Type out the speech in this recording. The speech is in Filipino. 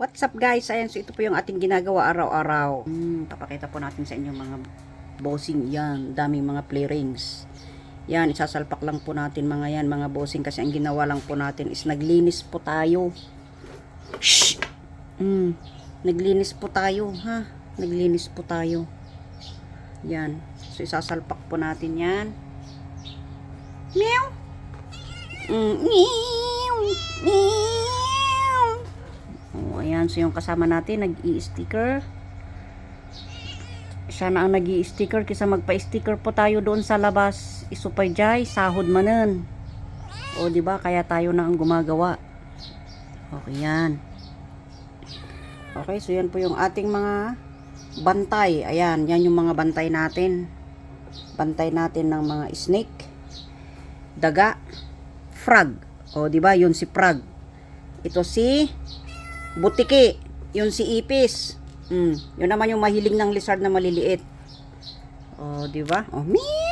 What's up guys? Ayan, so ito po yung ating ginagawa araw-araw. Hmm, papakita po natin sa inyo mga bossing yan. Daming mga play rings. Yan, isasalpak lang po natin mga yan, mga bossing. Kasi ang ginawa lang po natin is naglinis po tayo. Shh! Hmm, naglinis po tayo, ha? Naglinis po tayo. Yan. So, isasalpak po natin yan. Meow! Mm, meow! Meow! Oh, ayan. So, yung kasama natin, nag-i-sticker. Siya na ang nag sticker kisa magpa-sticker po tayo doon sa labas. Isupay jay, sahod manan. O, di ba Kaya tayo na ang gumagawa. Okay, yan. Okay, so yan po yung ating mga bantay. Ayan, yan yung mga bantay natin. Bantay natin ng mga snake, daga, frog. O, di ba? Yun si frog. Ito si butiki. Yun si ipis. Mm, yun naman yung mahiling ng lizard na maliliit. O, di ba? O, meow!